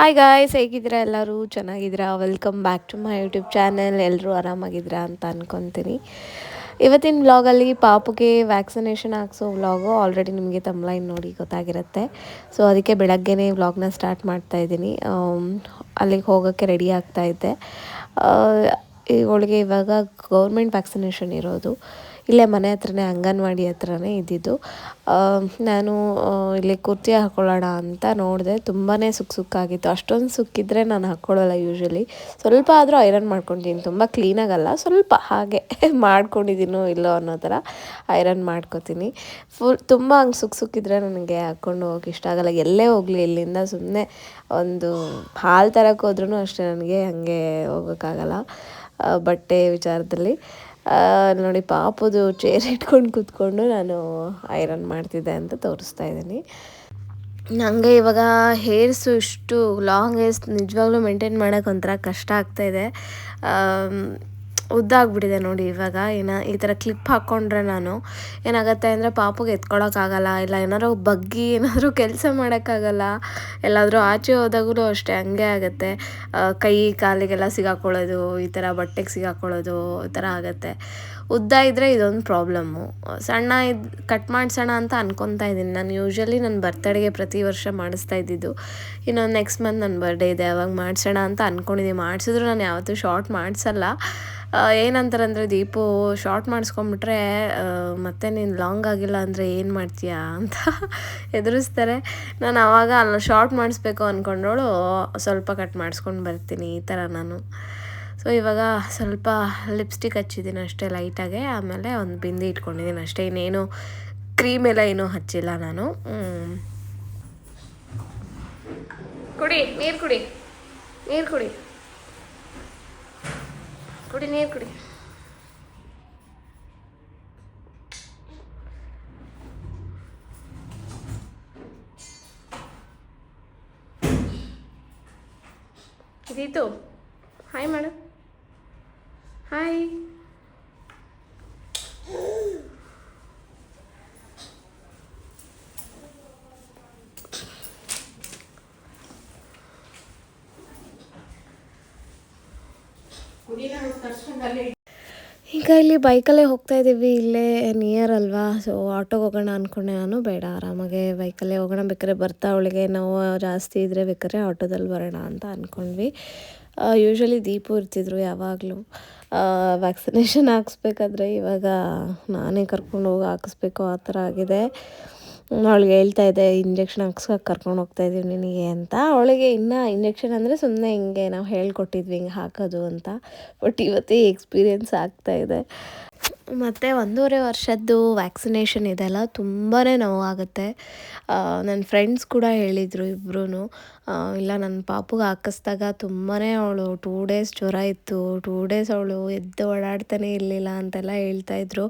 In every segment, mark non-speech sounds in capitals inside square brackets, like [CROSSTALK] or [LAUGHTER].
Hi guys ಹೇಗಿದ್ದೀರಾ ಎಲ್ಲರೂ? ಚೆನ್ನಾಗಿದ್ದೀರಾ? Welcome back to my YouTube channel ಎಲ್ಲರೂ ಆರಾಮಾಗಿದ್ದೀರಾ ಅಂತ ಅಂದ್ಕೊತೀನಿ ಇವತ್ತಿನ ವ್ಲಾಗಲ್ಲಿ ಪಾಪುಗೆ ವ್ಯಾಕ್ಸಿನೇಷನ್ ಹಾಕ್ಸೋ ವ್ಲಾಗು ಆಲ್ರೆಡಿ ನಿಮಗೆ ತಮ್ಲೈನ್ ನೋಡಿ ಗೊತ್ತಾಗಿರುತ್ತೆ. ಸೊ ಅದಕ್ಕೆ ಬೆಳಗ್ಗೆನೇ ವ್ಲಾಗ್ನ ಸ್ಟಾರ್ಟ್ ಮಾಡ್ತಾ ಇದ್ದೀನಿ. ಅಲ್ಲಿಗೆ ಹೋಗೋಕ್ಕೆ ರೆಡಿ ಆಗ್ತಾ ಇದ್ದೆ. ಇವಳಿಗೆ ಇವಾಗ ಗೌರ್ಮೆಂಟ್ ವ್ಯಾಕ್ಸಿನೇಷನ್ ಇರೋದು. ಇಲ್ಲೇ ಮನೆ ಹತ್ರನೇ, ಅಂಗನವಾಡಿ ಹತ್ರನೇ ಇದ್ದಿದ್ದು. ನಾನು ಇಲ್ಲಿ ಕುರ್ತಿ ಹಾಕ್ಕೊಳ್ಳೋಣ ಅಂತ ನೋಡಿದೆ. ತುಂಬಾ ಸುಕ್ ಸುಕ್ಕಾಗಿತ್ತು ಅಷ್ಟೊಂದು ಸುಕ್ಕಿದ್ರೆ ನಾನು ಹಾಕ್ಕೊಳ್ಳಲ್ಲ ಯೂಶ್ವಲಿ ಸ್ವಲ್ಪ ಆದರೂ ಐರನ್ ಮಾಡ್ಕೊತೀನಿ. ತುಂಬ ಕ್ಲೀನಾಗಲ್ಲ ಸ್ವಲ್ಪ ಹಾಗೆ [LAUGHS] ಮಾಡ್ಕೊಂಡಿದ್ದೀನೋ ಇಲ್ಲೋ ಅನ್ನೋ ಥರ ಐರನ್ ಮಾಡ್ಕೊತೀನಿ. ಫುಲ್ ತುಂಬ ಹಂಗೆ ಸುಕ್ ಸುಕ್ಕಿದ್ರೆ ನನಗೆ ಹಾಕ್ಕೊಂಡು ಹೋಗಕ್ಕೆ ಇಷ್ಟ ಆಗಲ್ಲ. ಎಲ್ಲೇ ಹೋಗಲಿ, ಇಲ್ಲಿಂದ ಸುಮ್ಮನೆ ಒಂದು ಹಾಲು ತರಕ್ಕೆ ಹೋದ್ರೂ ಅಷ್ಟೇ ನನಗೆ ಹಂಗೆ ಹೋಗೋಕ್ಕಾಗಲ್ಲ ಬಟ್ಟೆ ವಿಚಾರದಲ್ಲಿ. ನೋಡಿ, ಪಾಪದು ಚೇರ್ ಇಟ್ಕೊಂಡು ಕೂತ್ಕೊಂಡು ನಾನು ಐರನ್ ಮಾಡ್ತಿದ್ದೆ ಅಂತ ತೋರಿಸ್ತಾ ಇದ್ದೀನಿ. ನನಗೆ ಇವಾಗ ಹೇರ್ಸು ಇಷ್ಟು ಲಾಂಗ್ ಹೇರ್ಸ್ ನಿಜವಾಗ್ಲೂ ಮೇಂಟೈನ್ ಮಾಡೋಕ್ಕೆ ಒಂಥರ ಕಷ್ಟ ಆಗ್ತಾಯಿದೆ ಉದ್ದ ಆಗಿಬಿಟ್ಟಿದೆ ನೋಡಿ ಇವಾಗ. ಏನ ಈ ಥರ ಕ್ಲಿಪ್ ಹಾಕ್ಕೊಂಡ್ರೆ ನಾನು ಏನಾಗುತ್ತೆ ಅಂದರೆ ಪಾಪಗೆ ಎತ್ಕೊಳ್ಳೋಕ್ಕಾಗಲ್ಲ ಇಲ್ಲ ಏನಾದ್ರು ಬಗ್ಗಿ ಏನಾದರೂ ಕೆಲಸ ಮಾಡೋಕ್ಕಾಗಲ್ಲ, ಎಲ್ಲಾದರೂ ಆಚೆ ಹೋದಾಗಲೂ ಅಷ್ಟೇ ಹಂಗೆ ಆಗುತ್ತೆ. ಕೈ ಕಾಲಿಗೆಲ್ಲ ಸಿಗಾಕೊಳ್ಳೋದು, ಈ ಥರ ಬಟ್ಟೆಗೆ ಸಿಗಾಕೊಳ್ಳೋದು, ಈ ಥರ ಆಗುತ್ತೆ. ಉದ್ದ ಇದ್ದರೆ ಇದೊಂದು ಪ್ರಾಬ್ಲಮ್ಮು ಸಣ್ಣ ಇದು ಕಟ್ ಮಾಡಿಸೋಣ ಅಂತ ಅನ್ಕೊತಾ ಇದ್ದೀನಿ. ನಾನು ಯೂಶ್ವಲಿ ನನ್ನ ಬರ್ತಡೆಗೆ ಪ್ರತಿ ವರ್ಷ ಮಾಡಿಸ್ತಾ ಇದ್ದಿದ್ದು. ಇನ್ನೊಂದು ನೆಕ್ಸ್ಟ್ ಮಂತ್ ನನ್ನ ಬರ್ಡೇ ಇದೆ, ಅವಾಗ ಮಾಡಿಸೋಣ ಅಂತ ಅಂದ್ಕೊಂಡಿದ್ದೀನಿ ಮಾಡಿಸಿದ್ರು ನಾನು ಯಾವತ್ತೂ ಶಾರ್ಟ್ ಮಾಡಿಸಲ್ಲ. ಏನಂತಾರಂದರೆ, ದೀಪು ಶಾರ್ಟ್ ಮಾಡಿಸ್ಕೊಂಬಿಟ್ರೆ ಮತ್ತೆ ನೀನು ಲಾಂಗ್ ಆಗಿಲ್ಲ ಅಂದರೆ ಏನು ಮಾಡ್ತೀಯಾ ಅಂತ [LAUGHS] ಎದುರಿಸ್ತಾರೆ. ನಾನು ಆವಾಗ ಅಲ್ಲ ಶಾರ್ಟ್ ಮಾಡಿಸ್ಬೇಕು ಅಂದ್ಕೊಂಡವಳು ಸ್ವಲ್ಪ ಕಟ್ ಮಾಡಿಸ್ಕೊಂಡು ಬರ್ತೀನಿ ಈ ಥರ ನಾನು. ಸೊ ಇವಾಗ ಸ್ವಲ್ಪ ಲಿಪ್ಸ್ಟಿಕ್ ಹಚ್ಚಿದ್ದೀನಿ ಅಷ್ಟೇ ಲೈಟಾಗೆ ಆಮೇಲೆ ಒಂದು ಬಿಂದಿ ಇಟ್ಕೊಂಡಿದ್ದೀನಿ ಅಷ್ಟೇ. ಇನ್ನೇನು ಕ್ರೀಮ್ ಎಲ್ಲ ಏನೂ ಹಚ್ಚಿಲ್ಲ ನಾನು. ಕುಡಿ, ನೀರು ಕುಡಿ ನೀರು ಕುಡಿ. ಕುಡಿ ನೀರು ಕುಡಿ ಇದೀತು ಹಾಯ್ ಮಾಡು ಹಾಯ್ ಈಗ ಇಲ್ಲಿ ಬೈಕಲ್ಲೇ ಹೋಗ್ತಾ ಇದ್ದೀವಿ. ಇಲ್ಲೇ ನಿಯರ್ ಅಲ್ವಾ? ಸೊ ಆಟೋಗೆ ಹೋಗೋಣ ಅಂದ್ಕೊಂಡೆ ನಾನು. ಬೇಡ, ಆರಾಮಾಗೆ ಬೈಕಲ್ಲೇ ಹೋಗೋಣ. ಬೇಕಾದ್ರೆ ಬರ್ತಾ ಅವಳಿಗೆ ನಾವು ಜಾಸ್ತಿ ಇದ್ದರೆ ಬೇಕಾದ್ರೆ ಆಟೋದಲ್ಲಿ ಬರೋಣ ಅಂತ ಅಂದ್ಕೊಂಡ್ವಿ ಯೂಶ್ವಲಿ ದೀಪು ಇರ್ತಿದ್ರು ಯಾವಾಗಲೂ. ವ್ಯಾಕ್ಸಿನೇಷನ್ ಹಾಕ್ಸ್ಬೇಕಾದ್ರೆ ಇವಾಗ ನಾನೇ ಕರ್ಕೊಂಡು ಹೋಗಿ ಹಾಕಿಸ್ಬೇಕು. ಆ ಥರ ಆಗಿದೆ. ಅವಳಿಗೆ ಹೇಳ್ತಾ ಇದ್ದೆ ಇಂಜೆಕ್ಷನ್ ಹಾಕ್ಸ್ಕೊ, ಕರ್ಕೊಂಡು ಹೋಗ್ತಾ ಇದ್ದೀವಿ ನಿನಗೆ ಅಂತ. ಅವಳಿಗೆ ಇನ್ನು ಇಂಜೆಕ್ಷನ್ ಅಂದರೆ ಸುಮ್ಮನೆ ಹಿಂಗೆ ನಾವು ಹೇಳ್ಕೊಟ್ಟಿದ್ವಿ ಹಿಂಗೆ ಹಾಕೋದು ಅಂತ. ಬಟ್ ಇವತ್ತೇ ಎಕ್ಸ್ಪೀರಿಯೆನ್ಸ್ ಆಗ್ತಾ ಇದೆ. ಮತ್ತು ಒಂದೂವರೆ ವರ್ಷದ್ದು ವ್ಯಾಕ್ಸಿನೇಷನ್ ಇದೆಲ್ಲ ತುಂಬಾ ನೋವಾಗುತ್ತೆ. ನನ್ನ ಫ್ರೆಂಡ್ಸ್ ಕೂಡ ಹೇಳಿದರು ಇಬ್ಬರೂ ಇಲ್ಲ ನನ್ನ ಪಾಪುಗೆ ಹಾಕಿಸ್ದಾಗ ತುಂಬಾ ಅವಳು ಟೂ ಡೇಸ್ ಜ್ವರ ಇತ್ತು. ಟೂ ಡೇಸ್ ಅವಳು ಎದ್ದು ಓಡಾಡ್ತಾನೆ ಇರಲಿಲ್ಲ ಅಂತೆಲ್ಲ ಹೇಳ್ತಾಯಿದ್ರು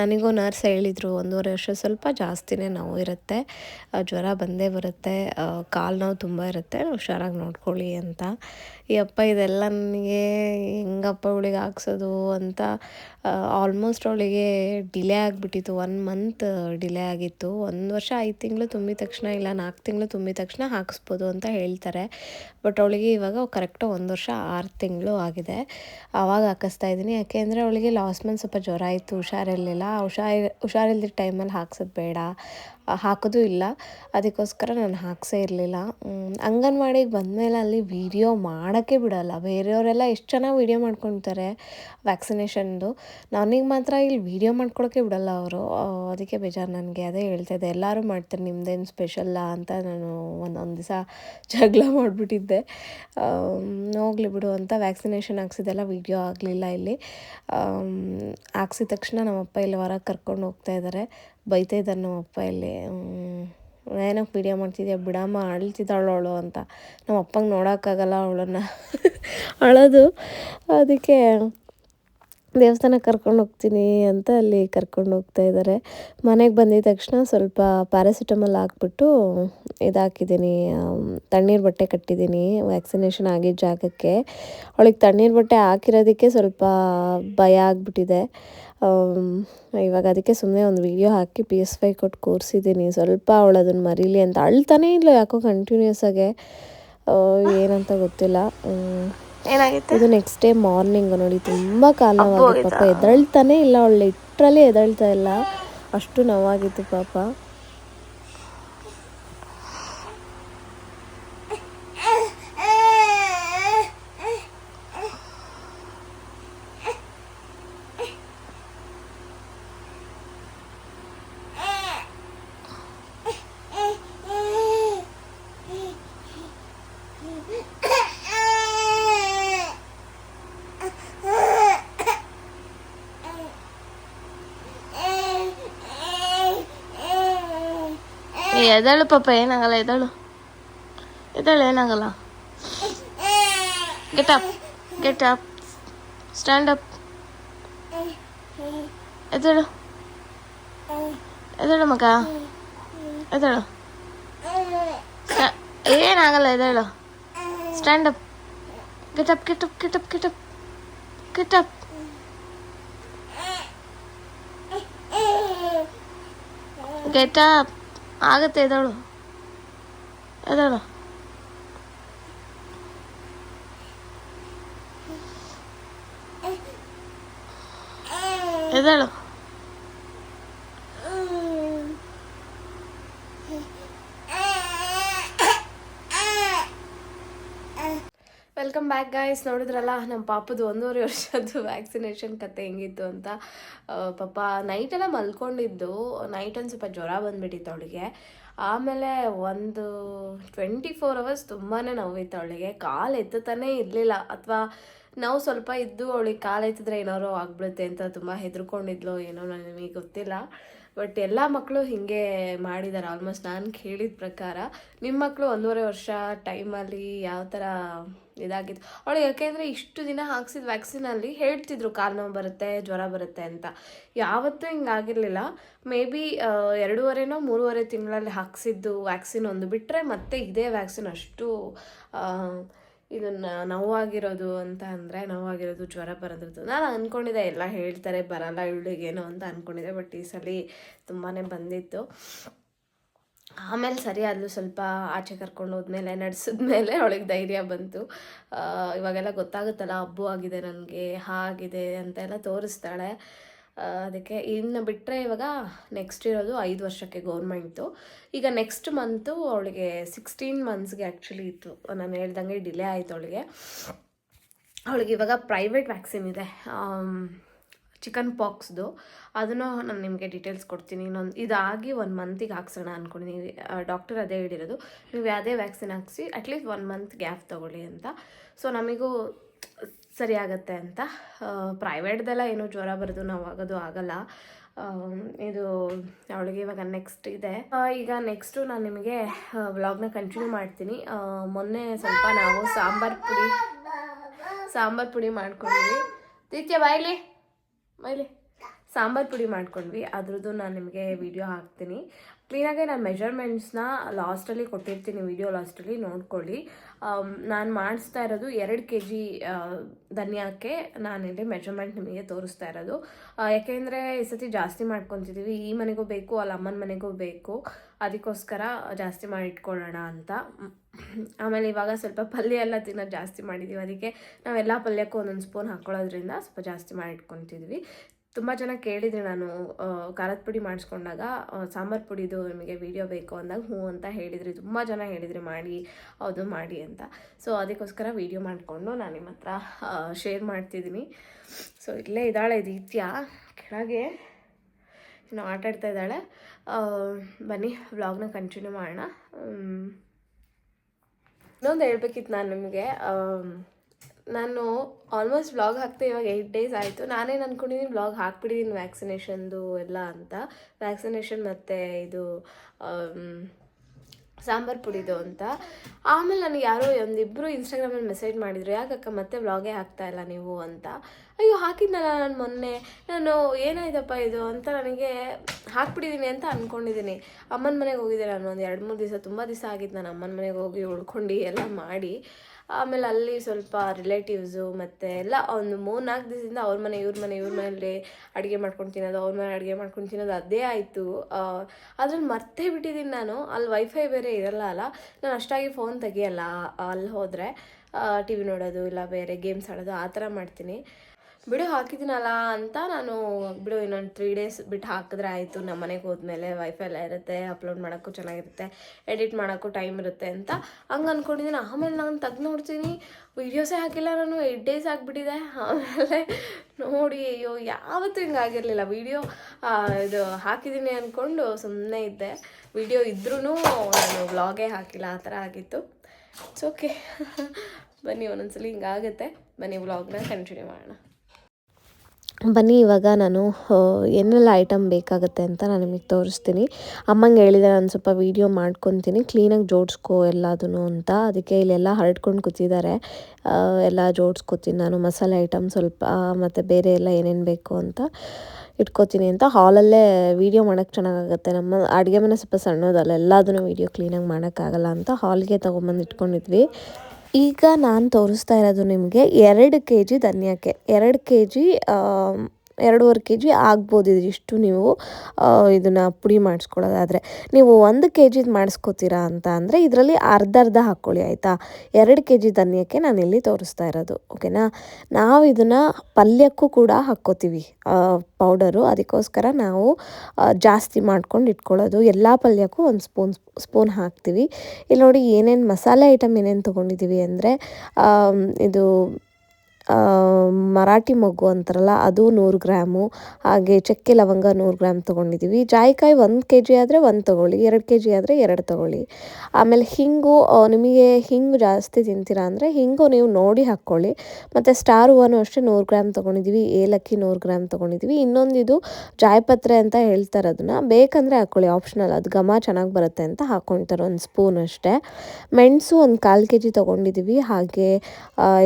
ನನಗೂ ನರ್ಸ್ ಹೇಳಿದರು, ಒಂದೂವರೆ ವರ್ಷ ಸ್ವಲ್ಪ ಜಾಸ್ತಿನೇ ನೋವು ಇರುತ್ತೆ. ಜ್ವರ ಬಂದೇ ಬರುತ್ತೆ. ಕಾಲು ನೋವು ತುಂಬ ಇರುತ್ತೆ, ಹುಷಾರಾಗಿ ನೋಡ್ಕೊಳ್ಳಿ ಅಂತ. ಈ ಅಪ್ಪ ಇದೆಲ್ಲ ನನಗೆ ಹೆಂಗಪ್ಪ ಅವಳಿಗೆ ಹಾಕ್ಸೋದು ಅಂತ ಆಲ್ಮೋಸ್ಟ್ ಅವಳಿಗೆ ಡಿಲೇ ಆಗಿಬಿಟ್ಟಿತ್ತು. ಒನ್ ಮಂತ್ ಡಿಲೇ ಆಗಿತ್ತು. ಒಂದು ವರ್ಷ ಐದು ತಿಂಗಳು ತುಂಬಿದ ತಕ್ಷಣ ಇಲ್ಲ ನಾಲ್ಕು ತಿಂಗಳು ತುಂಬಿದ ತಕ್ಷಣ ಹಾಕಿಸ್ಬೋದು ಅಂತ ಹೇಳ್ತಾರೆ. ಬಟ್ ಅವಳಿಗೆ ಇವಾಗ ಕರೆಕ್ಟು ಒಂದು ವರ್ಷ ಆರು ತಿಂಗಳು ಆಗಿದೆ. ಆವಾಗ ಹಾಕಿಸ್ತಾ ಇದ್ದೀನಿ. ಯಾಕೆಂದರೆ ಅವಳಿಗೆ ಲಾಸ್ಟ್ ಮಂತ್ ಸ್ವಲ್ಪ ಜ್ವರ ಇತ್ತು, ಹುಷಾರಿರಲಿಲ್ಲ. ಹುಷಾರಿ ಹುಷಾರಿಲ್ದಿದ್ದ ಟೈಮಲ್ಲಿ ಹಾಕ್ಸೋದು ಬೇಡ. ಹಾಕೋದು ಇಲ್ಲ. ಅದಕ್ಕೋಸ್ಕರ ನಾನು ಹಾಕ್ಸೇ ಇರಲಿಲ್ಲ. ಅಂಗನವಾಡಿಗೆ ಬಂದಮೇಲೆ ಅಲ್ಲಿ ವೀಡಿಯೋ ಮಾಡೋಕ್ಕೆ ಬಿಡೋಲ್ಲ. ಬೇರೆಯವರೆಲ್ಲ ಎಷ್ಟು ಚೆನ್ನಾಗಿ ವೀಡಿಯೋ ಮಾಡ್ಕೊತಾರೆ ವ್ಯಾಕ್ಸಿನೇಷನ್ದು ನನಗೆ ಮಾತ್ರ ಇಲ್ಲಿ ವೀಡಿಯೋ ಮಾಡ್ಕೊಳಕ್ಕೆ ಬಿಡಲ್ಲ ಅವರು. ಅದಕ್ಕೆ ಬೇಜಾರು ನನಗೆ. ಅದೇ ಹೇಳ್ತಾ ಇದ್ದೆ. ಎಲ್ಲರೂ ಮಾಡ್ತಾರೆ. ನಿಮ್ದೇನು ಸ್ಪೆಷಲ್ಲ ಅಂತ ನಾನು ಒಂದೊಂದು ದಿವಸ ಜಗಳ ಮಾಡಿಬಿಟ್ಟಿದ್ದೆ. ಹೋಗ್ಲಿ ಬಿಡು ಅಂತ ವ್ಯಾಕ್ಸಿನೇಷನ್ ಹಾಕ್ಸಿದೆಲ್ಲ ವೀಡಿಯೋ ಆಗಲಿಲ್ಲ ಇಲ್ಲಿ. ಹಾಕ್ಸಿದ ತಕ್ಷಣ ನಮ್ಮಪ್ಪ ಇಲ್ಲಿ ಹೊರಗೆ ಕರ್ಕೊಂಡು ಹೋಗ್ತಾ ಇದ್ದಾರೆ ಬೈತಾ ಇದ್ದಾರೆ ನಮ್ಮಪ್ಪ ಇಲ್ಲಿ ಏನೋ ಏನಕ್ಕೆ ವೀಡಿಯೋ ಮಾಡ್ತಿದ್ಯಾ, ಬಿಡಮ್ಮ ಅಳ್ತಿದ್ದಾಳು ಅವಳು ಅಂತ. ನಮ್ಮ ಅಪ್ಪಂಗೆ ನೋಡೋಕ್ಕಾಗಲ್ಲ ಅವಳನ್ನು. [LAUGHS] ಅಳೋದು. ಅದಕ್ಕೆ ದೇವಸ್ಥಾನಕ್ಕೆ ಕರ್ಕೊಂಡು ಹೋಗ್ತೀನಿ ಅಂತ ಅಲ್ಲಿ ಕರ್ಕೊಂಡು ಹೋಗ್ತಾ ಇದ್ದಾರೆ. ಮನೆಗೆ ಬಂದಿದ ತಕ್ಷಣ ಸ್ವಲ್ಪ ಪ್ಯಾರಾಸಿಟಮಲ್ ಹಾಕ್ಬಿಟ್ಟು ಇದಾಕಿದ್ದೀನಿ ತಣ್ಣೀರು ಬಟ್ಟೆ ಕಟ್ಟಿದ್ದೀನಿ ವ್ಯಾಕ್ಸಿನೇಷನ್ ಆಗಿದ್ದ ಜಾಗಕ್ಕೆ. ಅವಳಿಗೆ ತಣ್ಣೀರು ಬಟ್ಟೆ ಹಾಕಿರೋದಕ್ಕೆ ಸ್ವಲ್ಪ ಭಯ ಆಗಿಬಿಟ್ಟಿದೆ. ಇವಾಗ ಅದಕ್ಕೆ ಸುಮ್ಮನೆ ಒಂದು ವೀಡಿಯೋ ಹಾಕಿ ಪಿ ಎಸ್ ಫೈ ಕೊಟ್ಟು ಕೂರಿಸಿದ್ದೀನಿ ಸ್ವಲ್ಪ ಅವಳು ಅದನ್ನು ಮರೀಲಿ ಅಂತ ಅಳ್ತಾನೇ ಇಲ್ಲ ಯಾಕೋ ಕಂಟಿನ್ಯೂಸ್ ಏನಂತ ಗೊತ್ತಿಲ್ಲ. ಏನಾಗಿತ್ತು? ಇದು ನೆಕ್ಸ್ಟ್ ಡೇ ಮಾರ್ನಿಂಗ್ ನೋಡಿ ತುಂಬ ಕಾಲವಾಗಿ ನೋವಾಗಿತ್ತು ಪಾಪ. ಎದಳ್ತಾನೆ ಇಲ್ಲ ಒಳ್ಳೆ ಲಿಟ್ರಲಿ ಎದಳ್ತಾ ಇಲ್ಲ. ಅಷ್ಟು ನೋವಾಗಿತ್ತು ಪಾಪ. ಎದಳು ಪಾಪ ಏನಾಗಲ್ಲ ಎದಳು ಎದಳು ಏನಾಗಲ್ಲ get up get up stand up ಎದಳು ಎದಳು ಮಗ ಎದಳು ಸ್ಟಾ- ಏನಾಗಲ್ಲ ಎದಳು stand up get up get up get up get up get up get up ಆಗತ್ತೆ ಎದಳು ಎದಳು ಎದಳು ವೆಲ್ಕಮ್ ಬ್ಯಾಕ್ ಗಾಯ್ಸ್ ನೋಡಿದ್ರಲ್ಲ ನಮ್ಮ ಪಾಪದು ಒಂದೂವರೆ ವರ್ಷದ್ದು ವ್ಯಾಕ್ಸಿನೇಷನ್ ಕತೆ ಹೆಂಗಿತ್ತು ಅಂತ. ಪಾಪ ನೈಟೆಲ್ಲ ಮಲ್ಕೊಂಡಿದ್ದು. ನೈಟ್ ಒಂದು ಸ್ವಲ್ಪ ಜ್ವರ ಬಂದ್ಬಿಟ್ಟಿತ್ತು ಅವಳಿಗೆ. ಆಮೇಲೆ ಒಂದು ಟ್ವೆಂಟಿ ಫೋರ್ ಅವರ್ಸ್ ತುಂಬಾ ನೋವಿತ್ತು ಅವಳಿಗೆ. ಕಾಲು ಎತ್ತುತ್ತಾನೆ ಇರಲಿಲ್ಲ. ಅಥವಾ ನಾವು ಸ್ವಲ್ಪ ಇದ್ದು ಅವಳಿಗೆ ಕಾಲು ಎತ್ತಿದ್ರೆ ಏನಾದ್ರು ಆಗ್ಬಿಡುತ್ತೆ ಅಂತ ತುಂಬ ಹೆದರ್ಕೊಂಡಿದ್ಲು, ಏನೋ ನನಗೆ ಗೊತ್ತಿಲ್ಲ. ಬಟ್ ಎಲ್ಲ ಮಕ್ಕಳು ಹಿಂಗೆ ಮಾಡಿದ್ದಾರೆ ಆಲ್ಮೋಸ್ಟ್ ನಾನು ಕೇಳಿದ ಪ್ರಕಾರ ನಿಮ್ಮ ಮಕ್ಕಳು ಒಂದೂವರೆ ವರ್ಷ ಟೈಮಲ್ಲಿ ಯಾವ ಥರ ಇದಾಗಿತ್ತು. ಅವಳು ಯಾಕೆಂದರೆ ಇಷ್ಟು ದಿನ ಹಾಕ್ಸಿದ ವ್ಯಾಕ್ಸಿನಲ್ಲಿ ಹೇಳ್ತಿದ್ರು ಕಾಲು ನೋವು ಬರುತ್ತೆ, ಜ್ವರ ಬರುತ್ತೆ ಅಂತ. ಯಾವತ್ತೂ ಹಿಂಗಾಗಿರಲಿಲ್ಲ ಮೇ ಬಿ ಎರಡೂವರೆನೋ ಮೂರುವರೆ ತಿಂಗಳಲ್ಲಿ ಹಾಕ್ಸಿದ್ದು ವ್ಯಾಕ್ಸಿನ್ ಒಂದು ಬಿಟ್ಟರೆ ಮತ್ತೆ ಇದೇ ವ್ಯಾಕ್ಸಿನ್ ಅಷ್ಟು ಇದನ್ನು ನೋವಾಗಿರೋದು ಅಂತ ಅಂದರೆ ನೋವಾಗಿರೋದು ಜ್ವರ ಬರೋದ್ರದ್ದು. ನಾನು ಅಂದ್ಕೊಂಡಿದ್ದೆ ಎಲ್ಲ ಹೇಳ್ತಾರೆ ಬರಲ್ಲ ಇವಳಿಗೇನೋ ಅಂತ ಅಂದ್ಕೊಂಡಿದ್ದೆ ಬಟ್ ಈ ಸಲ ತುಂಬಾ ಬಂದಿತ್ತು. ಆಮೇಲೆ ಸರಿ ಆದ್ಲು ಸ್ವಲ್ಪ ಆಚೆ ಕರ್ಕೊಂಡು ಹೋದ್ಮೇಲೆ, ನಡೆಸಿದ್ಮೇಲೆ ಅವಳಿಗೆ ಧೈರ್ಯ ಬಂತು. ಇವಾಗೆಲ್ಲ ಗೊತ್ತಾಗುತ್ತಲ್ಲ, ಹಬ್ಬು ಆಗಿದೆ ನನಗೆ, ಹಾಗಿದೆ ಅಂತೆಲ್ಲ ತೋರಿಸ್ತಾಳೆ. ಅದಕ್ಕೆ ಇನ್ನು ಬಿಟ್ಟರೆ ಇವಾಗ ನೆಕ್ಸ್ಟ್ ಇರೋದು ಐದು ವರ್ಷಕ್ಕೆ ಗೌರ್ಮೆಂಟು ಈಗ ನೆಕ್ಸ್ಟ್ ಮಂತು ಅವಳಿಗೆ ಸಿಕ್ಸ್ಟೀನ್ ಮಂತ್ಸ್ಗೆ ಆ್ಯಕ್ಚುಲಿ ಇತ್ತು. ನಾನು ಹೇಳ್ದಂಗೆ ಡಿಲೇ ಆಯಿತು ಅವಳಿಗೆ. ಅವಳಿಗೆ ಇವಾಗ ಪ್ರೈವೇಟ್ ವ್ಯಾಕ್ಸಿನ್ ಇದೆ. ಚಿಕನ್ ಪಾಕ್ಸ್ದು. ಅದನ್ನು ನಾನು ನಿಮಗೆ ಡೀಟೇಲ್ಸ್ ಕೊಡ್ತೀನಿ. ಇನ್ನೊಂದು ಇದಾಗಿ ಒಂದು ಮಂತಿಗೆ ಹಾಕ್ಸೋಣ ಅಂದ್ಕೊಂಡಿದ್ದೀನಿ ಡಾಕ್ಟರ್ ಅದೇ ಹೇಳಿರೋದು. ನೀವು ಯಾವುದೇ ವ್ಯಾಕ್ಸಿನ್ ಹಾಕ್ಸಿ ಅಟ್ಲೀಸ್ಟ್ ಒನ್ ಮಂತ್ ಗ್ಯಾಪ್ ತೊಗೊಳ್ಳಿ ಅಂತ. ಸೊ ನಮಗೂ ಸರಿ ಆಗತ್ತೆ ಅಂತ. ಪ್ರೈವೇಟ್ದೆಲ್ಲ ಏನು ಜ್ವರ ಬರೋದು ನಾವು ಆಗೋದು ಆಗಲ್ಲ. ಇದು ಅವಳಿಗೆ ಇವಾಗ ನೆಕ್ಸ್ಟ್ ಇದೆ. ಈಗ ನೆಕ್ಸ್ಟು ನಾನು ನಿಮಗೆ ವ್ಲಾಗ್ನ ಕಂಟಿನ್ಯೂ ಮಾಡ್ತೀನಿ. ಮೊನ್ನೆ ಸ್ವಲ್ಪ ನಾವು ಸಾಂಬಾರ್ ಪುಡಿ ಸಾಂಬಾರ್ ಪುಡಿ ಮಾಡ್ಕೊಂಡ್ವಿ ದಿತ್ಯ ಬಾಯ್ಲಿ. ಬಾಯ್ಲಿ ಸಾಂಬಾರ್ ಪುಡಿ ಮಾಡ್ಕೊಂಡ್ವಿ. ಅದ್ರದ್ದು ನಾನು ನಿಮಗೆ ವಿಡಿಯೋ ಹಾಕ್ತೀನಿ. ಕ್ಲೀನಾಗಿ ನಾನು ಮೆಜರ್ಮೆಂಟ್ಸ್ನ ಲಾಸ್ಟಲ್ಲಿ ಕೊಟ್ಟಿರ್ತೀನಿ ವಿಡಿಯೋ ಲಾಸ್ಟಲ್ಲಿ ನೋಡ್ಕೊಳ್ಳಿ. ನಾನು ಮಾಡಿಸ್ತಾ ಇರೋದು ಎರಡು ಕೆ ಜಿ ಧನಿಯಾಕ್ಕೆ ನಾನಿಲ್ಲಿ ಮೆಜರ್ಮೆಂಟ್ ನಿಮಗೆ ತೋರಿಸ್ತಾ ಇರೋದು. ಯಾಕೆಂದರೆ ಈ ಸತಿ ಜಾಸ್ತಿ ಮಾಡ್ಕೊತಿದ್ದೀವಿ ಈ ಮನೆಗೂ ಬೇಕು, ಅಲ್ಲಿ ಅಮ್ಮನ ಮನೆಗೂ ಬೇಕು. ಅದಕ್ಕೋಸ್ಕರ ಜಾಸ್ತಿ ಮಾಡಿ ಇಟ್ಕೊಳ್ಳೋಣ ಅಂತ. ಆಮೇಲೆ ಇವಾಗ ಸ್ವಲ್ಪ ಪಲ್ಯ ಎಲ್ಲ ತಿನ್ನೋದು ಜಾಸ್ತಿ ಮಾಡಿದ್ದೀವಿ ಅದಕ್ಕೆ ನಾವೆಲ್ಲ ಪಲ್ಯಕ್ಕೂ ಒಂದೊಂದು ಸ್ಪೂನ್ ಹಾಕ್ಕೊಳ್ಳೋದ್ರಿಂದ ಸ್ವಲ್ಪ ಜಾಸ್ತಿ ಮಾಡಿ ಇಟ್ಕೊತಿದ್ವಿ ತುಂಬ ಜನ ಕೇಳಿದ್ರಿ ನಾನು ಖಾರದ ಪುಡಿ ಮಾಡಿಸ್ಕೊಂಡಾಗ ಸಾಂಬಾರು ಪುಡಿದು ನಿಮಗೆ ವಿಡಿಯೋ ಬೇಕು ಅಂದಾಗ ಹ್ಞೂ ಅಂತ ಹೇಳಿದ್ರಿ. ತುಂಬ ಜನ ಹೇಳಿದ್ರಿ ಮಾಡಿ, ಅದು ಮಾಡಿ ಅಂತ. ಸೊ ಅದಕ್ಕೋಸ್ಕರ ವೀಡಿಯೋ ಮಾಡಿಕೊಂಡು ನಾನು ನಿಮ್ಮ ಹತ್ರ ಶೇರ್ ಮಾಡ್ತಿದ್ದೀನಿ. ಸೊ ಇಲ್ಲೇ ಇದ್ದಾಳೆ ದೀತ್ಯ ಕೆಳಗೆ ಇನ್ನು ಆಟಾಡ್ತಾ ಇದ್ದಾಳೆ. ಬನ್ನಿ ವ್ಲಾಗ್ನ ಕಂಟಿನ್ಯೂ ಮಾಡೋಣ. ಇನ್ನೊಂದು ಹೇಳ್ಬೇಕಿತ್ತು ನಾನು ನಿಮಗೆ ನಾನು ಆಲ್ಮೋಸ್ಟ್ ವ್ಲಾಗ್ ಹಾಕ್ತೆ ಇವಾಗ ಏಯ್ಟ್ ಡೇಸ್ ಆಯಿತು. ನಾನೇನು ಅಂದ್ಕೊಂಡಿದ್ದೀನಿ ವ್ಲಾಗ್ ಹಾಕ್ಬಿಟ್ಟಿದ್ದೀನಿ ವ್ಯಾಕ್ಸಿನೇಷನ್ದು ಎಲ್ಲ ಅಂತ. ವ್ಯಾಕ್ಸಿನೇಷನ್ ಮತ್ತು ಇದು ಸಾಂಬಾರು ಪುಡಿದು ಅಂತ. ಆಮೇಲೆ ನನಗೆ ಯಾರೋ ಒಂದಿಬ್ಬರು ಇನ್ಸ್ಟಾಗ್ರಾಮಲ್ಲಿ ಮೆಸೇಜ್ ಮಾಡಿದರು, ಯಾಕಕ್ಕ ಮತ್ತೆ ವ್ಲಾಗೇ ಇಲ್ಲ ನೀವು ಅಂತ. ಅಯ್ಯೋ, ಹಾಕಿದ್ನಲ್ಲ ನಾನು ಮೊನ್ನೆ. ನಾನು, ಏನಾಯ್ತಪ್ಪ ಇದು ಅಂತ ನನಗೆ ಹಾಕ್ಬಿಟ್ಟಿದ್ದೀನಿ ಅಂತ ಅಂದ್ಕೊಂಡಿದ್ದೀನಿ ಅಮ್ಮನ ಮನೆಗೆ ಹೋಗಿದ್ದೆ ನಾನು ಒಂದು ಎರಡು ಮೂರು ದಿವಸ, ತುಂಬ ದಿವಸ ಆಗಿದ್ದು ನಾನು ಅಮ್ಮನ ಮನೆಗೆ ಹೋಗಿ ಉಳ್ಕೊಂಡು ಎಲ್ಲ ಮಾಡಿ. ಆಮೇಲೆ ಅಲ್ಲಿ ಸ್ವಲ್ಪ ರಿಲೇಟಿವ್ಸು ಮತ್ತು ಎಲ್ಲ ಒಂದು ಮೂರು ನಾಲ್ಕು ದಿವಸದಿಂದ ಅವ್ರ ಮನೆ, ಇವ್ರ ಮನೆ, ಇವ್ರ ಮನೆಯಲ್ಲಿ ಅಡುಗೆ ಮಾಡ್ಕೊಂಡು ತಿನ್ನೋದು, ಅವ್ರ ಮನೆ ಅಡುಗೆ ಮಾಡ್ಕೊಂಡು ತಿನ್ನೋದು ಅದೇ ಆಯಿತು. ಅದ್ರಲ್ಲಿ ಮರ್ತೇ ಬಿಟ್ಟಿದ್ದೀನಿ ನಾನು. ಅಲ್ಲಿ ವೈಫೈ ಬೇರೆ ಇರಲ್ಲ ಅಲ್ಲ. ನಾನು ಅಷ್ಟಾಗಿ ಫೋನ್ ತೆಗಿಯಲ್ಲ. ಅಲ್ಲಿ ಹೋದರೆ ಟಿ ವಿ ನೋಡೋದು, ಇಲ್ಲ ಬೇರೆ ಗೇಮ್ಸ್ ಆಡೋದು, ಆ ಥರ ಮಾಡ್ತೀನಿ. ಬಿಡು, ಹಾಕಿದ್ದೀನಲ್ಲ ಅಂತ ನಾನು ಬಿಡು, ಇನ್ನೊಂದು ತ್ರೀ ಡೇಸ್ ಬಿಟ್ಟು ಹಾಕಿದ್ರೆ ಆಯಿತು. ನಮ್ಮ ಮನೆಗೆ ಹೋದ್ಮೇಲೆ ವೈಫೈ ಎಲ್ಲ ಇರುತ್ತೆ ಅಪ್ಲೋಡ್ ಮಾಡೋಕ್ಕೂ ಚೆನ್ನಾಗಿರುತ್ತೆ ಎಡಿಟ್ ಮಾಡೋಕ್ಕೂ ಟೈಮ್ ಇರುತ್ತೆ ಅಂತ ಹಂಗೆ ಅಂದ್ಕೊಂಡಿದ್ದೀನಿ ಆಮೇಲೆ ನಾನು ತೆಗ್ದು ನೋಡ್ತೀನಿ. ವೀಡಿಯೋಸೇ ಹಾಕಿಲ್ಲ ನಾನು ಏಯ್ಟ್ ಡೇಸ್ ಆಗಿಬಿಟ್ಟಿದೆ. ಆಮೇಲೆ ನೋಡಿ, ಅಯ್ಯೋ, ಯಾವತ್ತೂ ಹಿಂಗಾಗಿರಲಿಲ್ಲ ವೀಡಿಯೋ ಇದು ಹಾಕಿದ್ದೀನಿ ಅಂದ್ಕೊಂಡು ಸುಮ್ಮನೆ ಇದ್ದೆ. ವಿಡಿಯೋ ಇದ್ರೂ ನಾನು ವ್ಲಾಗೇ ಹಾಕಿಲ್ಲ, ಆ ಥರ ಆಗಿತ್ತು. ಇಟ್ಸ್ ಓಕೆ [LAUGHS] ಬನ್ನಿ, ಒಂದೊಂದ್ಸಲಿ ಹಿಂಗಾಗುತ್ತೆ ಬನ್ನಿ ವ್ಲಾಗ್ನ ಕಂಟಿನ್ಯೂ ಮಾಡೋಣ. ಬನ್ನಿ, ಇವಾಗ ನಾನು ಏನೆಲ್ಲ ಐಟಮ್ ಬೇಕಾಗುತ್ತೆ ಅಂತ ನಾನು ನಿಮಗೆ ತೋರಿಸ್ತೀನಿ. ಅಮ್ಮಂಗೆ ಹೇಳಿದೆ ನಾನು ಸ್ವಲ್ಪ ವೀಡಿಯೋ ಮಾಡ್ಕೊತೀನಿ ಕ್ಲೀನಾಗಿ ಜೋಡಿಸ್ಕೋ ಎಲ್ಲದೂ ಅಂತ. ಅದಕ್ಕೆ ಇಲ್ಲೆಲ್ಲ ಹರಡ್ಕೊಂಡು ಕೂತಿದ್ದಾರೆ ಎಲ್ಲ ಜೋಡಿಸ್ಕೊತೀನಿ ನಾನು, ಮಸಾಲೆ ಐಟಮ್ ಸ್ವಲ್ಪ ಮತ್ತು ಬೇರೆ ಎಲ್ಲ ಏನೇನು ಬೇಕು ಅಂತ ಇಟ್ಕೋತೀನಿ ಅಂತ. ಹಾಲಲ್ಲೇ ವೀಡಿಯೋ ಮಾಡೋಕ್ಕೆ ಚೆನ್ನಾಗಾಗುತ್ತೆ. ನಮ್ಮ ಅಡುಗೆ ಮನೆ ಸ್ವಲ್ಪ ಸಣ್ಣದಲ್ಲ ಎಲ್ಲದನ್ನು ವೀಡಿಯೋ ಕ್ಲೀನಾಗಿ ಮಾಡೋಕ್ಕಾಗಲ್ಲ ಅಂತ ಹಾಲ್ಗೆ ತೊಗೊಂಬಂದು ಇಟ್ಕೊಂಡಿದ್ವಿ. ಈಗ ನಾನು ತೋರಿಸ್ತಾ ಇರೋದು ನಿಮಗೆ ಎರಡು ಕೆ ಜಿ ಧನಿಯಾಕ್ಕೆ. ಎರಡು ಕೆ ಜಿ ಎರಡೂವರೆ ಕೆ ಜಿ ಆಗ್ಬೋದು ಇದಿಷ್ಟು ನೀವು ಇದನ್ನು ಪುಡಿ ಮಾಡಿಸ್ಕೊಳ್ಳೋದಾದರೆ. ನೀವು ಒಂದು ಕೆ ಜಿದು ಮಾಡಿಸ್ಕೋತೀರಾ ಅಂತ ಅಂದರೆ ಇದರಲ್ಲಿ ಅರ್ಧ ಅರ್ಧ ಹಾಕ್ಕೊಳ್ಳಿ ಆಯಿತಾ? ಎರಡು ಕೆ ಜಿ ಧನ್ಯಕ್ಕೆ ನಾನು ಇಲ್ಲಿ ತೋರಿಸ್ತಾ ಇರೋದು, ಓಕೆನಾ? ನಾವು ಇದನ್ನು ಪಲ್ಯಕ್ಕೂ ಕೂಡ ಹಾಕ್ಕೋತೀವಿ ಪೌಡರು. ಅದಕ್ಕೋಸ್ಕರ ನಾವು ಜಾಸ್ತಿ ಮಾಡ್ಕೊಂಡು ಇಟ್ಕೊಳ್ಳೋದು. ಎಲ್ಲ ಪಲ್ಯಕ್ಕೂ ಒಂದು ಸ್ಪೂನ್ ಸ್ಪೂನ್ ಹಾಕ್ತೀವಿ. ಇಲ್ಲಿ ನೋಡಿ ಏನೇನು ಮಸಾಲೆ ಐಟಮ್ ಏನೇನು ತೊಗೊಂಡಿದ್ದೀವಿ ಅಂದರೆ ಇದು ಮರಾಠಿ ಮೊಗ್ಗು ಅಂತಾರಲ್ಲ, ಅದು ನೂರು ಗ್ರಾಮು. ಹಾಗೆ ಚಕ್ಕೆ ಲವಂಗ ನೂರು ಗ್ರಾಮ್ ತೊಗೊಂಡಿದ್ದೀವಿ ಜಾಯಿಕಾಯಿ ಒಂದು ಕೆ ಜಿ ಆದರೆ ಒಂದು ತೊಗೊಳ್ಳಿ, ಎರಡು ಕೆ ಜಿ ಆದರೆ ಎರಡು ತೊಗೊಳ್ಳಿ. ಆಮೇಲೆ ಹಿಂಗು ನಿಮಗೆ ಹಿಂಗು ಜಾಸ್ತಿ ತಿಂತೀರಾ ಅಂದರೆ ಹಿಂಗು ನೀವು ನೋಡಿ ಹಾಕ್ಕೊಳ್ಳಿ. ಮತ್ತು ಸ್ಟಾರ್ ಹೂವನು ಅಷ್ಟೇ ನೂರು ಗ್ರಾಮ್ ತೊಗೊಂಡಿದ್ದೀವಿ ಏಲಕ್ಕಿ ನೂರು ಗ್ರಾಮ್ ತೊಗೊಂಡಿದ್ದೀವಿ ಇನ್ನೊಂದು ಇದು ಜಾಯಪತ್ರೆ ಅಂತ ಹೇಳ್ತಾರೆ ಅದನ್ನು. ಬೇಕಂದರೆ ಹಾಕ್ಕೊಳ್ಳಿ ಆಪ್ಷನಲ್ ಅದು ಘಮ ಚೆನ್ನಾಗಿ ಬರುತ್ತೆ ಅಂತ ಹಾಕ್ಕೊಳ್ತಾರೆ ಒಂದು ಸ್ಪೂನ್ ಅಷ್ಟೇ. ಮೆಣಸು ಒಂದು ಕಾಲು ಕೆ ಜಿ ತೊಗೊಂಡಿದ್ದೀವಿ ಹಾಗೆ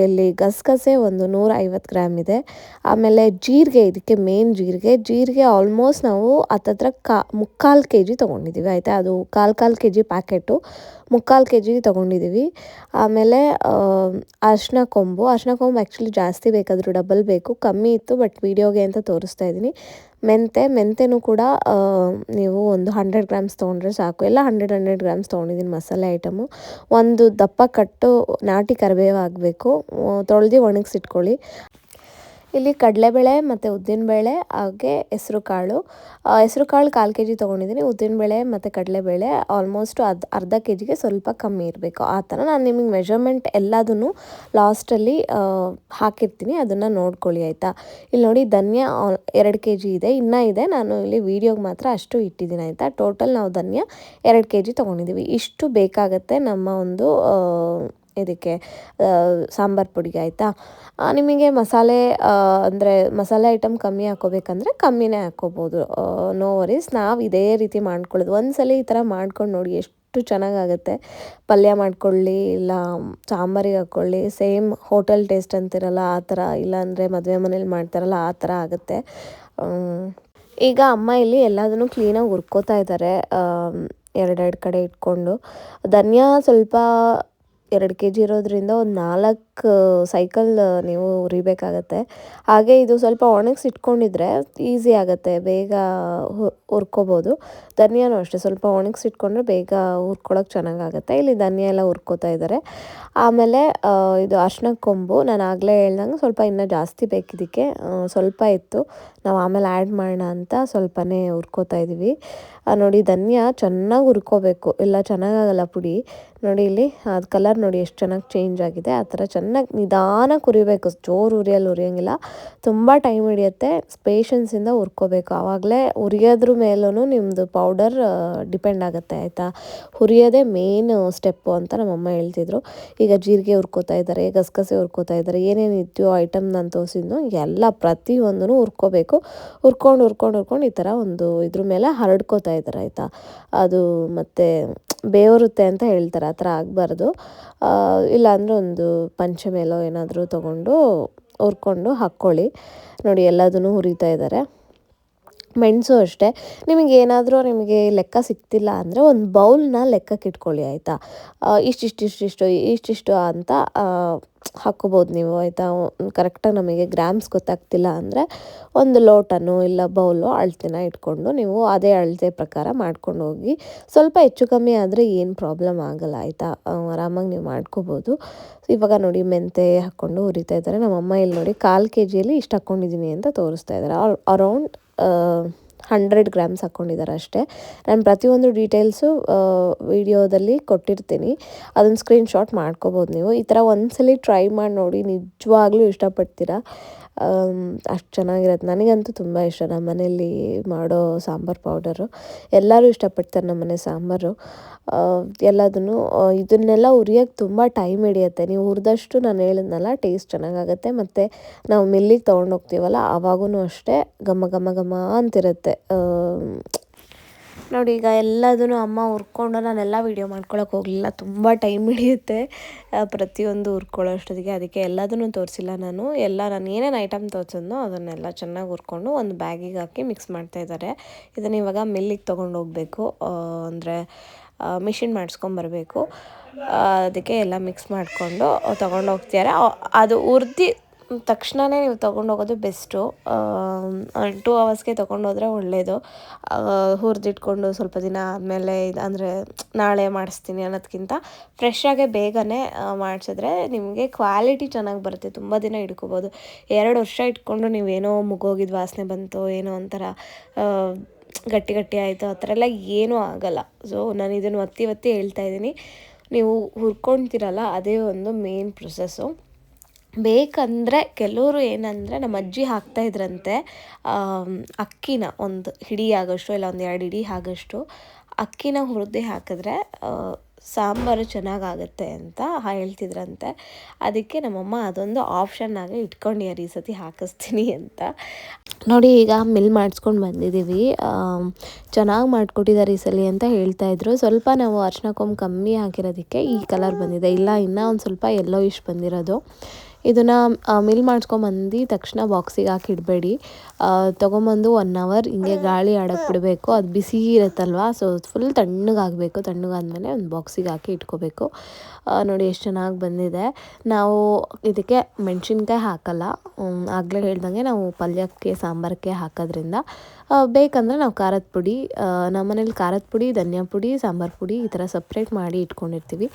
ಇಲ್ಲಿ ಗಸಗಸೆ ಒಂದು ನೂರ ಐವತ್ತು ಗ್ರಾಮ್ ಇದೆ. ಆಮೇಲೆ ಜೀರಿಗೆ, ಇದಕ್ಕೆ ಮೇನ್ ಜೀರಿಗೆ. ಜೀರಿಗೆ ಆಲ್ಮೋಸ್ಟ್ ನಾವು ಹತ್ತತ್ರ ಕಾ, ಮುಕ್ಕಾಲು ಕೆ ಜಿ ತೊಗೊಂಡಿದ್ದೀವಿ ಆಯಿತಾ? ಅದು ಕಾಲು ಕಾಲು ಕೆ ಜಿ ಪ್ಯಾಕೆಟು. ಮುಕ್ಕಾಲು ಕೆ ಜಿ ತೊಗೊಂಡಿದ್ದೀವಿ ಆಮೇಲೆ ಅರ್ಶಿನ ಕೊಂಬು. ಅರ್ಶಿನ ಕೊಂಬು ಆ್ಯಕ್ಚುಲಿ ಜಾಸ್ತಿ ಬೇಕಾದರೂ ಡಬಲ್ ಬೇಕು. ಕಮ್ಮಿ ಇತ್ತು ಬಟ್ ವೀಡಿಯೋಗೆ ಅಂತ ತೋರಿಸ್ತಾ ಇದ್ದೀನಿ. ಮೆಂತೆ, ಮೆಂತೆನೂ ಕೂಡ ನೀವು ಒಂದು ಹಂಡ್ರೆಡ್ ಗ್ರಾಮ್ಸ್ ತೊಗೊಂಡ್ರೆ ಸಾಕು. ಎಲ್ಲ ಹಂಡ್ರೆಡ್ ಹಂಡ್ರೆಡ್ ಗ್ರಾಮ್ಸ್ ತೊಗೊಂಡಿದ್ದೀನಿ ಮಸಾಲೆ ಐಟಮು ಒಂದು ದಪ್ಪ ಕಟ್ಟು ನಾಟಿ ಕರಿಬೇವು ಆಗಬೇಕು. ತೊಳೆದು ಒಣಗಿಸಿಟ್ಕೊಳ್ಳಿ. ಇಲ್ಲಿ ಕಡಲೆಬೇಳೆ ಮತ್ತು ಉದ್ದಿನಬೇಳೆ ಹಾಗೆ ಹೆಸರು ಕಾಳು. ಹೆಸ್ರು ಕಾಳು ಕಾಲು ಕೆ ಜಿ ತೊಗೊಂಡಿದ್ದೀನಿ ಉದ್ದಿನಬೇಳೆ ಮತ್ತು ಕಡಲೆಬೇಳೆ ಆಲ್ಮೋಸ್ಟ್ ಅದು, ಅರ್ಧ ಕೆ ಜಿಗೆ ಸ್ವಲ್ಪ ಕಮ್ಮಿ ಇರಬೇಕು. ಆ ಥರ ನಾನು ನಿಮಗೆ ಮೆಷರ್ಮೆಂಟ್ ಎಲ್ಲದನ್ನು ಲಾಸ್ಟಲ್ಲಿ ಹಾಕಿರ್ತೀನಿ. ಅದನ್ನು ನೋಡ್ಕೊಳ್ಳಿ, ಆಯಿತಾ? ಇಲ್ಲಿ ನೋಡಿ ಧನ್ಯ ಎರಡು ಕೆ ಜಿ ಇದೆ. ಇನ್ನೂ ಇದೆ. ನಾನು ಇಲ್ಲಿ ವೀಡಿಯೋಗೆ ಮಾತ್ರ ಅಷ್ಟು ಇಟ್ಟಿದ್ದೀನಿ, ಆಯಿತಾ? ಟೋಟಲ್ ನಾವು ಧನ್ಯ ಎರಡು ಕೆ ಜಿ ತೊಗೊಂಡಿದ್ದೀವಿ. ಇಷ್ಟು ಬೇಕಾಗತ್ತೆ ನಮ್ಮ ಒಂದು ಇದಕ್ಕೆ ಸಾಂಬಾರು ಪುಡಿಗೆ ಆಯಿತಾ? ನಿಮಗೆ ಮಸಾಲೆ ಅಂದರೆ ಮಸಾಲೆ ಐಟಮ್ ಕಮ್ಮಿ ಹಾಕೋಬೇಕಂದ್ರೆ ಕಮ್ಮಿನೇ ಹಾಕೋಬೋದು. ನೋ ವರೀಸ್ ನಾವು ಇದೇ ರೀತಿ ಮಾಡ್ಕೊಳ್ಳೋದು. ಒಂದ್ಸಲ ಈ ಥರ ಮಾಡ್ಕೊಂಡು ನೋಡಿ ಎಷ್ಟು ಚೆನ್ನಾಗಾಗುತ್ತೆ. ಪಲ್ಯ ಮಾಡ್ಕೊಳ್ಳಿ, ಇಲ್ಲ ಸಾಂಬಾರಿಗೆ ಹಾಕ್ಕೊಳ್ಳಿ ಸೇಮ್ ಹೋಟೆಲ್ ಟೇಸ್ಟ್ ಅಂತಿರಲ್ಲ, ಆ ಥರ, ಇಲ್ಲಾಂದರೆ ಮದುವೆ ಮನೇಲಿ ಮಾಡ್ತಾರಲ್ಲ, ಆ ಥರ ಆಗುತ್ತೆ. ಈಗ ಅಮ್ಮ ಇಲ್ಲಿ ಎಲ್ಲದನ್ನು ಕ್ಲೀನಾಗಿ ಹುರ್ಕೋತಾ ಇದ್ದಾರೆ ಎರಡೆರಡು ಕಡೆ ಇಟ್ಕೊಂಡು. ಧನಿಯಾ ಸ್ವಲ್ಪ ಎರಡು ಕೆ ಜಿ ಇರೋದ್ರಿಂದ ಒಂದು ನಾಲ್ಕು ಸೈಕಲ್ ನೀವು ಹುರಿಬೇಕಾಗತ್ತೆ ಹಾಗೆ ಇದು ಸ್ವಲ್ಪ ಒಣಗಿಸಿ ಇಟ್ಕೊಂಡಿದ್ರೆ ಈಸಿ ಆಗುತ್ತೆ, ಬೇಗ ಹುರ್ಕೋಬೋದು. ಧನಿಯಾನು ಅಷ್ಟೇ, ಸ್ವಲ್ಪ ಒಣಗಿಸಿ ಇಟ್ಕೊಂಡ್ರೆ ಬೇಗ ಹುರ್ಕೊಳಕ್ಕೆ ಚೆನ್ನಾಗಾಗುತ್ತೆ. ಇಲ್ಲಿ ಧನಿಯಾ ಎಲ್ಲ ಹುರ್ಕೋತಾ ಇದ್ದಾರೆ ಆಮೇಲೆ ಇದು ಅರ್ಶಿನ ಕೊಂಬು, ನಾನು ಆಗಲೇ ಹೇಳ್ದಂಗೆ ಸ್ವಲ್ಪ ಇನ್ನೂ ಜಾಸ್ತಿ ಬೇಕಿದ್ದಕ್ಕೆ ಸ್ವಲ್ಪ ಇತ್ತು. ನಾವು ಆಮೇಲೆ ಆ್ಯಡ್ ಮಾಡೋಣ ಅಂತ ಸ್ವಲ್ಪನೇ ಹುರ್ಕೋತಾ ಇದ್ದೀವಿ ನೋಡಿ ಧನಿಯಾ ಚೆನ್ನಾಗಿ ಹುರ್ಕೋಬೇಕು. ಇಲ್ಲ ಚೆನ್ನಾಗಾಗಲ್ಲ ಪುಡಿ. ನೋಡಿ ಇಲ್ಲಿ, ಅದು ಕಲರ್ ನೋಡಿ ಎಷ್ಟು ಚೆನ್ನಾಗಿ ಚೇಂಜ್ ಆಗಿದೆ, ಆ ಥರ ಚೆನ್ನಾಗಿ ನಿಧಾನಕ್ಕೆ ಹುರಿಬೇಕು ಜೋರು ಉರಿಯಲ್ಲಿ, ಉರಿಯೋಂಗಿಲ್ಲ. ತುಂಬ ಟೈಮ್ ಹಿಡಿಯುತ್ತೆ. ಪೇಷನ್ಸಿಂದ ಹುರ್ಕೋಬೇಕು. ಆವಾಗಲೇ ಉರಿಯೋದ್ರ ಮೇಲೂ ನಿಮ್ಮದು ಪೌಡರ್ ಡಿಪೆಂಡ್ ಆಗುತ್ತೆ, ಆಯಿತಾ? ಹುರಿಯೋದೇ ಮೇನ್ ಸ್ಟೆಪ್ಪು ಅಂತ ನಮ್ಮಮ್ಮ ಹೇಳ್ತಿದ್ರು. ಈಗ ಜೀರಿಗೆ ಹುರ್ಕೋತಾ ಇದ್ದಾರೆ, ಗಸಗಸೆ ಹುರ್ಕೋತಾ ಇದ್ದಾರೆ, ಏನೇನು ಇದೆಯೋ ಐಟಮ್ ನಾನು ತೋರಿಸಿದ್ನು, ಎಲ್ಲ ಪ್ರತಿಯೊಂದೂ ಹುರ್ಕೋಬೇಕು. ಹುರ್ಕೊಂಡು ಹುರ್ಕೊಂಡು ಹುರ್ಕೊಂಡು ಈ ಥರ ಒಂದು ಇದ್ರ ಮೇಲೆ ಹರಡ್ಕೋತಾ ಇದ್ದಾರೆ, ಆಯಿತಾ? ಅದು ಮತ್ತು ಬೇವರುತ್ತೆ ಅಂತ ಹೇಳ್ತಾರೆ, ಆ ಥರ ಆಗಬಾರ್ದು. ಇಲ್ಲಾಂದರೆ ಒಂದು ಪಂಚಮೇಲೋ ಏನಾದರೂ ತೊಗೊಂಡು, ಹುರ್ಕೊಂಡು ಹಾಕ್ಕೊಳ್ಳಿ. ನೋಡಿ, ಎಲ್ಲದನ್ನು ಹುರಿತಾ ಇದ್ದಾರೆ. ಮೆಣಸು ಅಷ್ಟೇ. ನಿಮಗೆ ಏನಾದರೂ ನಿಮಗೆ ಲೆಕ್ಕ ಸಿಗ್ತಿಲ್ಲ ಅಂದರೆ ಒಂದು ಬೌಲ್ನ ಲೆಕ್ಕಕ್ಕೆ ಇಟ್ಕೊಳ್ಳಿ ಆಯಿತಾ? ಇಷ್ಟಿಷ್ಟು ಇಷ್ಟಿಷ್ಟು ಇಷ್ಟಿಷ್ಟು ಅಂತ ಹಾಕ್ಕೋಬೋದು ನೀವು ಆಯಿತಾ? ಕರೆಕ್ಟಾಗಿ ನಮಗೆ ಗ್ರಾಮ್ಸ್ ಗೊತ್ತಾಗ್ತಿಲ್ಲ ಅಂದರೆ ಒಂದು ಲೋಟನೋ ಇಲ್ಲ ಬೌಲು ಅಳತೆನ ಇಟ್ಕೊಂಡು ನೀವು ಅದೇ ಅಳತೆ ಪ್ರಕಾರ ಮಾಡ್ಕೊಂಡು ಹೋಗಿ ಸ್ವಲ್ಪ ಹೆಚ್ಚು ಕಮ್ಮಿ ಆದರೆ ಏನು ಪ್ರಾಬ್ಲಮ್ ಆಗಲ್ಲ ಆಯಿತಾ? ಆರಾಮಾಗಿ ನೀವು ಮಾಡ್ಕೋಬೋದು. ಇವಾಗ ನೋಡಿ ಮೆಂತೆ ಹಾಕ್ಕೊಂಡು ಉರಿತಾ ಇದ್ದಾರೆ. ನಮ್ಮಮ್ಮ ಇಲ್ಲಿ ನೋಡಿ ಕಾಲು ಕೆ ಜಿಯಲ್ಲಿ ಇಷ್ಟು ಹಾಕ್ಕೊಂಡಿದ್ದೀನಿ ಅಂತ ತೋರಿಸ್ತಾ ಇದ್ದಾರೆ. ಅರೌಂಡ್ ಹಂಡ್ರೆಡ್ ಗ್ರಾಮ್ಸ್ ಹಾಕ್ಕೊಂಡಿದ್ದಾರೆ ಅಷ್ಟೇ. ನಾನು ಪ್ರತಿಯೊಂದು ಡೀಟೇಲ್ಸು ವಿಡಿಯೋದಲ್ಲಿ ಕೊಟ್ಟಿರ್ತೀನಿ. ಅದನ್ನು ಸ್ಕ್ರೀನ್ಶಾಟ್ ಮಾಡ್ಕೋಬೋದು ನೀವು. ಈ ಥರ ಒಂದ್ಸಲಿ ಟ್ರೈ ಮಾಡಿ ನೋಡಿ. ನಿಜವಾಗ್ಲೂ ಇಷ್ಟಪಡ್ತೀರಾ? ಅಷ್ಟು ಚೆನ್ನಾಗಿರುತ್ತೆ. ನನಗಂತೂ ತುಂಬ ಇಷ್ಟ. ನಮ್ಮ ಮನೇಲಿ ಮಾಡೋ ಸಾಂಬಾರು ಪೌಡರು. ಎಲ್ಲರೂ ಇಷ್ಟಪಡ್ತಾರೆ ನಮ್ಮ ಮನೆ ಸಾಂಬಾರು. ಎಲ್ಲದನ್ನು ಇದನ್ನೆಲ್ಲ ಹುರಿಯೋಕ್ಕೆ ತುಂಬ ಟೈಮ್ ಹಿಡಿಯುತ್ತೆ. ನೀವು ಹುರಿದಷ್ಟು ನಾನು ಹೇಳಿದ್ನಲ್ಲ, ಟೇಸ್ಟ್ ಚೆನ್ನಾಗಾಗತ್ತೆ. ಮತ್ತು ನಾವು ಮಿಲ್ಲಿಗೆ ತೊಗೊಂಡೋಗ್ತೀವಲ್ಲ ಆವಾಗೂ ಅಷ್ಟೇ ಘಮ ಘಮ ಘಮ ಅಂತಿರುತ್ತೆ. ನೋಡಿ, ಈಗ ಎಲ್ಲದನ್ನು ಅಮ್ಮ ಹುರ್ಕೊಂಡು ನಾನೆಲ್ಲ ವೀಡಿಯೋ ಮಾಡ್ಕೊಳಕ್ಕೆ ಹೋಗಲಿಲ್ಲ. ತುಂಬ ಟೈಮ್ ಹಿಡಿಯುತ್ತೆ. ಪ್ರತಿಯೊಂದು ಹುರ್ಕೊಳ್ಳೋ ಅಷ್ಟೊತ್ತಿಗೆ ಅದಕ್ಕೆ ಎಲ್ಲದನ್ನು ತೋರಿಸಿಲ್ಲ ನಾನು. ಎಲ್ಲ ನಾನು ಏನೇನು ಐಟಮ್ ತೋರಿಸಿದ್ನೋ ಅದನ್ನೆಲ್ಲ ಚೆನ್ನಾಗಿ ಹುರ್ಕೊಂಡು ಒಂದು ಬ್ಯಾಗಿಗೆ ಹಾಕಿ ಮಿಕ್ಸ್ ಮಾಡ್ತಾ ಇದ್ದಾರೆ. ಇದನ್ನು ಇವಾಗ ಮಿಲ್ಲಿಗೆ ತೊಗೊಂಡು ಹೋಗಬೇಕು. ಅಂದರೆ ಮಿಷಿನ್ ಮಾಡಿಸ್ಕೊಂಬರ್ಬೇಕು ಅದಕ್ಕೆ ಎಲ್ಲ ಮಿಕ್ಸ್ ಮಾಡಿಕೊಂಡು ತೊಗೊಂಡು ಹೋಗ್ತಿದ್ದಾರೆ. ಅದು ಹುರ್ದು ತಕ್ಷಣವೇ ನೀವು ತೊಗೊಂಡೋಗೋದು ಬೆಸ್ಟು. ಟೂ ಅವರ್ಸ್ಗೆ ತೊಗೊಂಡೋದ್ರೆ ಒಳ್ಳೆಯದು ಹುರಿದಿಟ್ಕೊಂಡು ಸ್ವಲ್ಪ ದಿನ ಆದಮೇಲೆ ಇದು ಅಂದರೆ ನಾಳೆ ಮಾಡಿಸ್ತೀನಿ ಅನ್ನೋದಕ್ಕಿಂತ ಫ್ರೆಶ್ಶಾಗೆ ಬೇಗನೆ ಮಾಡಿಸಿದ್ರೆ ನಿಮಗೆ ಕ್ವಾಲಿಟಿ ಚೆನ್ನಾಗಿ ಬರುತ್ತೆ. ತುಂಬ ದಿನ ಇಟ್ಕೋಬೋದು ಎರಡು ವರ್ಷ ಇಟ್ಕೊಂಡು ನೀವೇನೋ ಮುಗೋಗಿದ ವಾಸನೆ ಬಂತು ಏನೋ ಒಂಥರ ಗಟ್ಟಿ ಗಟ್ಟಿ ಆಯಿತು ಆ ಥರ ಎಲ್ಲ ಏನೂ ಆಗಲ್ಲ. ಸೊ ನಾನು ಇದನ್ನು ಒತ್ತಿ ಒತ್ತಿ ಹೇಳ್ತಾ ಇದ್ದೀನಿ. ನೀವು ಹುರ್ಕೊಳ್ತೀರಲ್ಲ ಅದೇ ಒಂದು ಮೇನ್ ಪ್ರೊಸೆಸ್ಸು ಬೇಕಂದರೆ ಕೆಲವರು ಏನಂದರೆ ನಮ್ಮ ಅಜ್ಜಿ ಹಾಕ್ತಾಯಿದ್ರಂತೆ ಅಕ್ಕಿನ ಒಂದು ಹಿಡಿ ಆಗೋಷ್ಟು ಇಲ್ಲ ಒಂದು ಎರಡು ಹಿಡಿ ಆಗೋಷ್ಟು ಅಕ್ಕಿನ ಹುರಿದು ಹಾಕಿದ್ರೆ ಸಾಂಬಾರು ಚೆನ್ನಾಗಾಗುತ್ತೆ ಅಂತ ಹೇಳ್ತಿದ್ರಂತೆ. ಅದಕ್ಕೆ ನಮ್ಮಮ್ಮ ಅದೊಂದು ಆಪ್ಷನ್ ಆಗಿ ಇಟ್ಕೊಂಡಿದ್ದಾರೆ ಈ ಸತಿ ಹಾಕಿಸ್ತೀನಿ ಅಂತ. ನೋಡಿ ಈಗ ಮಿಲ್ ಮಾಡಿಸ್ಕೊಂಡು ಬಂದಿದ್ದೀವಿ ಚೆನ್ನಾಗಿ ಮಾಡಿಕೊಟ್ಟಿದ್ದಾರೆ ಈ ಸಲ ಅಂತ ಹೇಳ್ತಾ ಇದ್ರು. ಸ್ವಲ್ಪ ನಾವು ಅರ್ಶಿನ ಕಮ್ಮಿ ಹಾಕಿರೋದಕ್ಕೆ ಈ ಕಲರ್ ಬಂದಿದೆ. ಇಲ್ಲ, ಇನ್ನೂ ಒಂದು ಸ್ವಲ್ಪ ಎಲ್ಲೋ ಇಷ್ಟು ಬಂದಿರೋದು. ಇದನ್ನು ಮಿಲ್ ಮಾಡಿಸ್ಕೊಂಬಂದು ತಕ್ಷಣ ಬಾಕ್ಸಿಗೆ ಹಾಕಿ ಇಡಬೇಡಿ. ತೊಗೊಂಬಂದು ಒನ್ ಅವರ್ ಹಿಂಗೆ ಗಾಳಿ ಆಡೋಕ್ಕೆ ಬಿಡಬೇಕು. ಅದು ಬಿಸಿ ಇರುತ್ತಲ್ವ? ಸೊ ಫುಲ್ ತಣ್ಣಗಾಗಬೇಕು ತಣ್ಣಗಾದ್ಮೇಲೆ ಒಂದು ಬಾಕ್ಸಿಗೆ ಹಾಕಿ ಇಟ್ಕೋಬೇಕು. ನೋಡಿ ಎಷ್ಟು ಚೆನ್ನಾಗಿ ಬಂದಿದೆ. ನಾವು ಇದಕ್ಕೆ ಮೆಣಸಿನ್ಕಾಯಿ ಹಾಕಲ್ಲ. ಆಗಲೇ ಹೇಳ್ದಂಗೆ ನಾವು ಪಲ್ಯಕ್ಕೆ ಸಾಂಬಾರಕ್ಕೆ ಹಾಕೋದ್ರಿಂದ. ಬೇಕಂದರೆ ನಾವು ಖಾರದ ಪುಡಿ ನಮ್ಮ ಮನೇಲಿ ಖಾರದ ಪುಡಿ, ಧನಿಯಾ ಪುಡಿ, ಸಾಂಬಾರು ಪುಡಿ ಈ ಥರ ಸಪ್ರೇಟ್ ಮಾಡಿ ಇಟ್ಕೊಂಡಿರ್ತೀವಿ.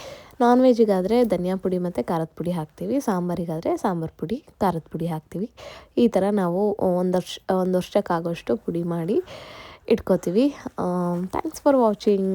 ನಾನ್ ವೆಜ್ಜಿಗಾದರೆ ಧನಿಯಾ ಪುಡಿ ಮತ್ತು ಖಾರದ ಪುಡಿ ಹಾಕ್ತೀವಿ. ಸಾಂಬಾರಿಗಾದರೆ ಸಾಂಬಾರು ಪುಡಿ, ಖಾರದ ಪುಡಿ ಹಾಕ್ತೀವಿ. ಈ ಥರ ನಾವು ಒಂದು ವರ್ಷ, ಒಂದು ವರ್ಷಕ್ಕಾಗೋಷ್ಟು ಪುಡಿ ಮಾಡಿ ಇಟ್ಕೋತೀವಿ. Thanks for watching